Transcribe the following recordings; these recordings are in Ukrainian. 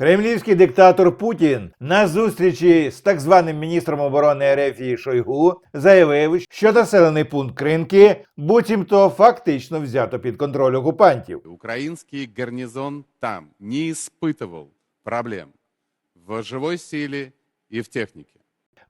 Кремлівський диктатор Путін на зустрічі з так званим міністром оборони Ерефії Шойгу заявив, що населений пункт Кринки буцімто фактично взято під контроль окупантів. Український гарнізон там не іспитував проблем в живой силі і в технике.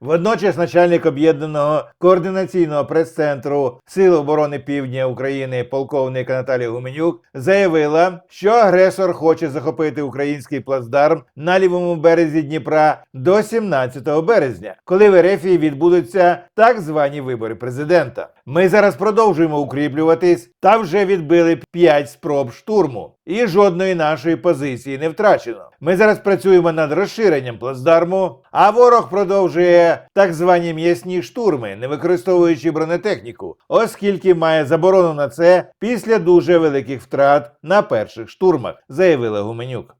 Водночас начальник об'єднаного координаційного прес-центру Сил оборони Півдня України, полковник Наталія Гуменюк, заявила, що агресор хоче захопити український плацдарм на лівому березі Дніпра до 17 березня, коли в Ерефії відбудуться так звані вибори президента. Ми зараз продовжуємо укріплюватись та вже відбили 5 спроб штурму. І жодної нашої позиції не втрачено. Ми зараз працюємо над розширенням плацдарму, а ворог продовжує так звані м'ясні штурми, не використовуючи бронетехніку, оскільки має заборону на це після дуже великих втрат на перших штурмах, заявила Гуменюк.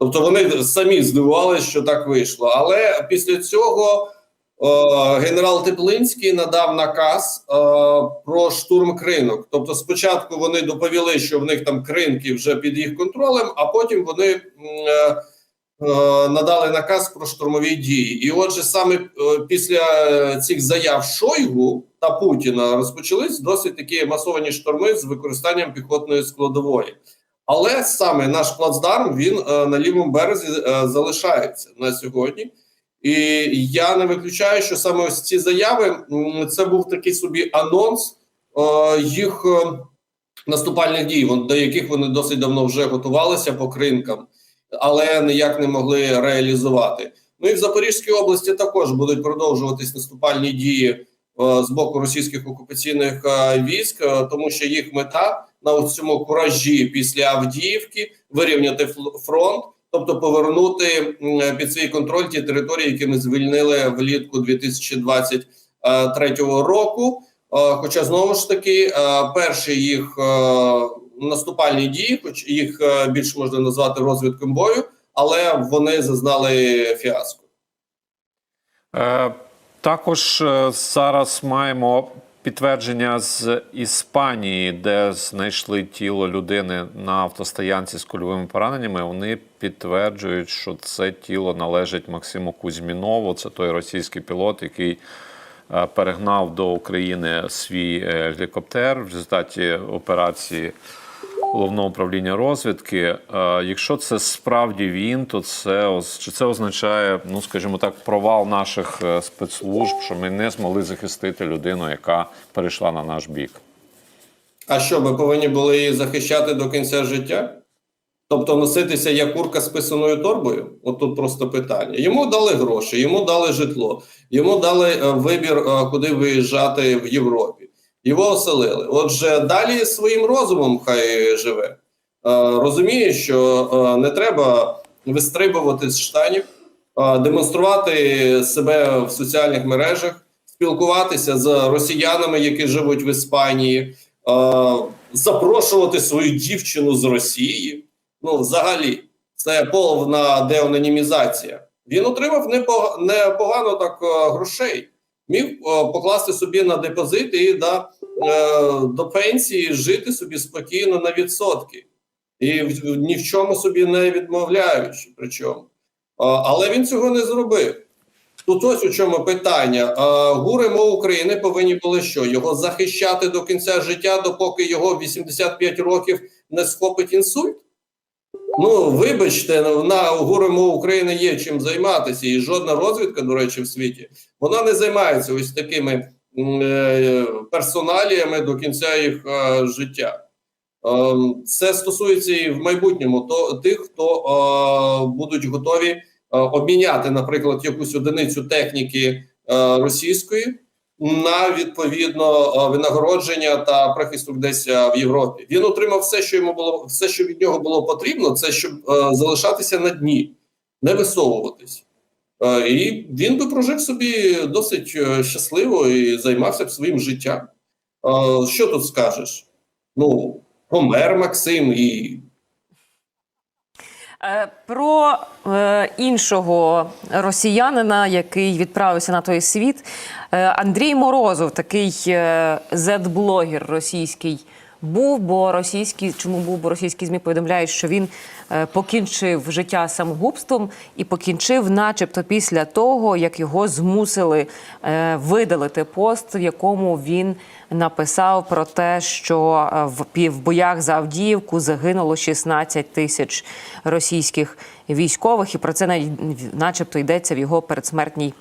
Тобто вони самі здивувалися, що так вийшло. Але після цього е, генерал Теплинський надав наказ е, про штурм кринок. Тобто, спочатку вони доповіли, що в них там кринки вже під їх контролем, а потім вони е, надали наказ про штурмові дії. І отже, саме е, після цих заяв Шойгу та Путіна розпочались досить такі масовані штурми з використанням піхотної складової. Але саме наш плацдарм він е, на лівому березі е, залишається на сьогодні. І я не виключаю, що саме ось ці заяви це був такий собі анонс е, їх е, наступальних дій, до яких вони досить давно вже готувалися по кринкам, але ніяк не могли реалізувати. Ну і в Запорізькій області також будуть продовжуватись наступальні дії е, з боку російських окупаційних е, військ, е, тому що їх мета на цьому куражі після Авдіївки вирівняти фронт, тобто повернути під свій контроль ті території, які ми звільнили влітку 2023 року. Хоча знову ж таки перші їх наступальні дії, хоч їх е, більше можна назвати розвідком бою, але вони зазнали фіаско. Е, також е, зараз маємо підтвердження з Іспанії, де знайшли тіло людини на автостоянці з кульовими пораненнями. Вони підтверджують, що це тіло належить Максиму Кузьмінову. Це той російський пілот, який е, перегнав до України свій гелікоптер в результаті операції головного управління розвідки. Е, Якщо це справді він, то це чи це означає, ну скажімо так, провал наших е, спецслужб, що ми не змогли захистити людину, яка перейшла на наш бік. А що, ми повинні були її захищати до кінця життя? Тобто носитися як курка з писаною торбою? От тут просто питання. Йому дали гроші, йому дали житло, йому дали е, вибір, куди виїжджати в Європі. Його оселили. Отже, далі своїм розумом хай живе. Е, Розуміє, що е, не треба вистрибувати з штанів, е, демонструвати себе в соціальних мережах, спілкуватися з росіянами, які живуть в Іспанії, запрошувати свою дівчину з Росії. Ну, взагалі, це повна деанонімізація. Він отримав непогано так грошей, міг е, покласти собі на депозит і да, е, до пенсії жити собі спокійно на відсотки. І ні в чому собі не відмовляючи. Причому. Але він цього не зробив. Тут ось у чому питання. Гури мов України повинні були що? Його захищати до кінця життя, допоки його 85 років не схопить інсульт? Ну, вибачте, на гури мов України є чим займатися, і жодна розвідка, до речі, в світі вона не займається ось такими е, персоналіями до кінця їх е, життя. Ем, Це стосується і в майбутньому то тих, хто е, будуть готові е, обміняти, наприклад, якусь одиницю техніки е, російської на відповідно е, винагородження та прихисток десь е, в Європі. Він отримав все, що йому було, все, що від нього було потрібно, це щоб е, залишатися на дні, не висовуватись. І він би прожив собі досить щасливо і займався б своїм життям. Що тут скажеш? Ну, помер Максим і Про е, іншого росіянина, який відправився на той світ, е, Андрій Морозов, такий е, зет-блогер російський, був, бо російські чому був, бо російські змі повідомляють, що він е, покінчив життя самогубством і покінчив, начебто, після того, як його змусили е, видалити пост, в якому він написав про те, що е, в боях за Авдіївку загинуло 16 тисяч російських військових, і про це начебто йдеться в його передсмертній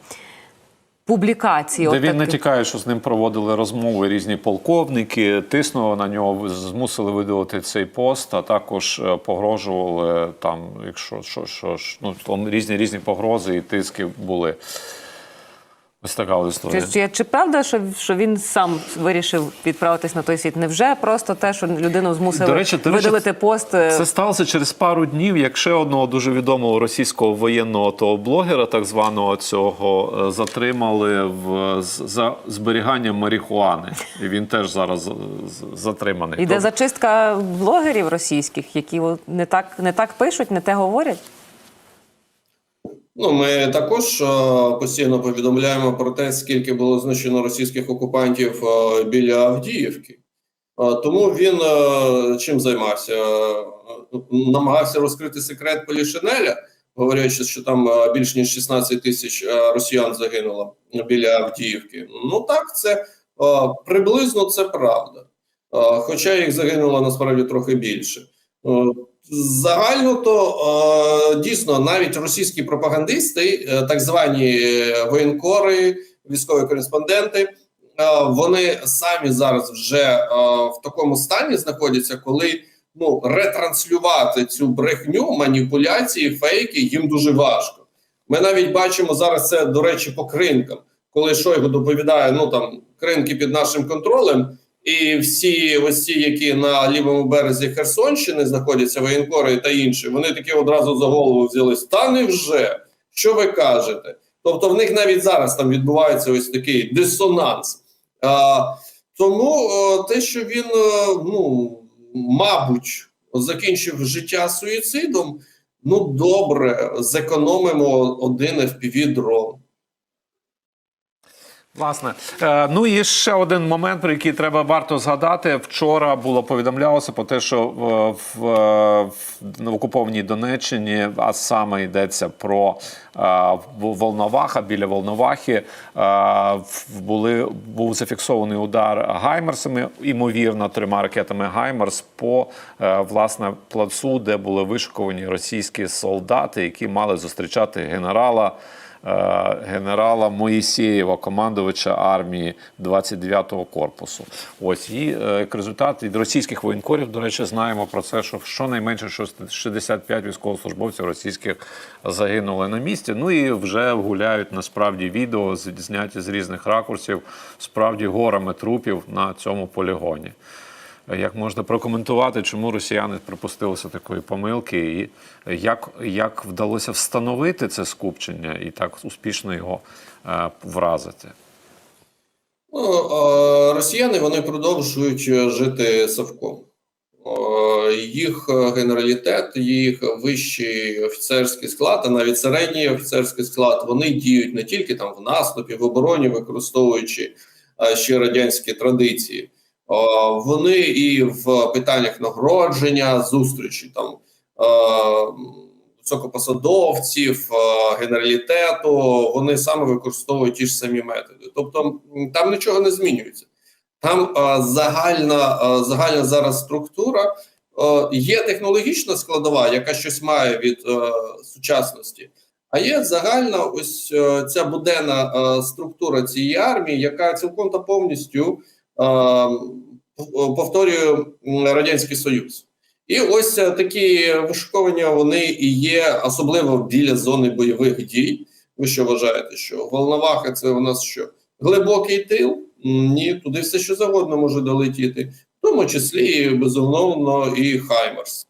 публікації. Де От він не тікає, що з ним проводили розмови різні полковники, тиснули на нього, змусили видалити цей пост, а також е, погрожували там, якщо що, що, ж, ну там різні різні погрози і тиски були. Ось така от історія. Чи, чи, чи правда, що, що він сам вирішив відправитись на той світ? Невже просто те, що людину змусили До речі, до речі, видалити пост? е, Це сталося через пару днів, як ще одного дуже відомого російського воєнного того блогера, так званого цього, е, затримали в з- за зберіганням марихуани. І він теж зараз з- з- затриманий. Іде То- зачистка блогерів російських, які не так, не так пишуть, не те говорять? Ну, ми також е, постійно повідомляємо про те, скільки було знищено російських окупантів е, біля Авдіївки. Е, тому він чим займався? Намагався розкрити секрет Полішинеля, говорячи, що там більш ніж 16 тисяч росіян загинуло біля Авдіївки. Ну так, це приблизно це правда. Хоча їх загинуло насправді трохи більше. Загально то е, дійсно навіть російські пропагандисти, е, так звані воєнкори, військові кореспонденти, е, вони самі зараз вже в такому стані знаходяться, коли ну ретранслювати цю брехню, маніпуляції, фейки їм дуже важко. Ми навіть бачимо зараз це, до речі, по кринкам, коли Шойгу доповідає, ну там кринки під нашим контролем. І всі ось які на лівому березі Херсонщини знаходяться, воєнкори та інші, вони такі одразу за голову взялись. Та невже? Що ви кажете? Тобто в них навіть зараз там відбувається ось такий дисонанс. А, тому а, те, що він, а, ну мабуть, закінчив життя суїцидом, ну добре, зекономимо один fpv дрон. Власне, Е, ну і ще один момент, про який треба варто згадати. Вчора було повідомлялося про те, що в, в, в, в окупованій Донеччині, а саме йдеться про е, Волноваха біля Волновахи, е, в- були був зафіксований удар гаймерсами, ймовірно, трьома ракетами Гаймерс по е, власне плацу, де були вишиковані російські солдати, які мали зустрічати генерала. Е, Генерала Моїсєєва, командувача армії 29-го корпусу. Ось і е, як результат від російських воєнкорів, до речі, знаємо про це, що щонайменше що 65 військовослужбовців російських загинули на місці. Ну і вже гуляють насправді відео зняті з різних ракурсів, справді горами трупів на цьому полігоні. Як можна прокоментувати, чому росіяни припустилися такої помилки, і як, як вдалося встановити це скупчення і так успішно його е, вразити? Ну, е, росіяни вони продовжують е, жити совком. Їх генералітет, їх вищий офіцерський склад, а навіть середній офіцерський склад, вони діють не тільки там в наступі, в обороні, використовуючи ще радянські традиції. Е, Вони і в питаннях нагородження, зустрічі там е, високопосадовців, е, генералітету, вони саме використовують ті ж самі методи. Тобто там нічого не змінюється. Там загальна, загальна зараз структура. Є технологічна складова, яка щось має від сучасності, а є загальна ось ця буденна структура цієї армії, яка цілком та повністю е, пов- повторює м, Радянський Союз. І ось е, такі вишукування вони і є, особливо біля зони бойових дій. Ви що вважаєте, що Волноваха це у нас що? Глибокий тил? Ні, туди все що завгодно може долетіти, в тому числі безумовно і Хаймерс.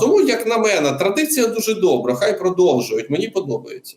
Тому, як на мене, традиція дуже добра. Хай продовжують. Мені подобається.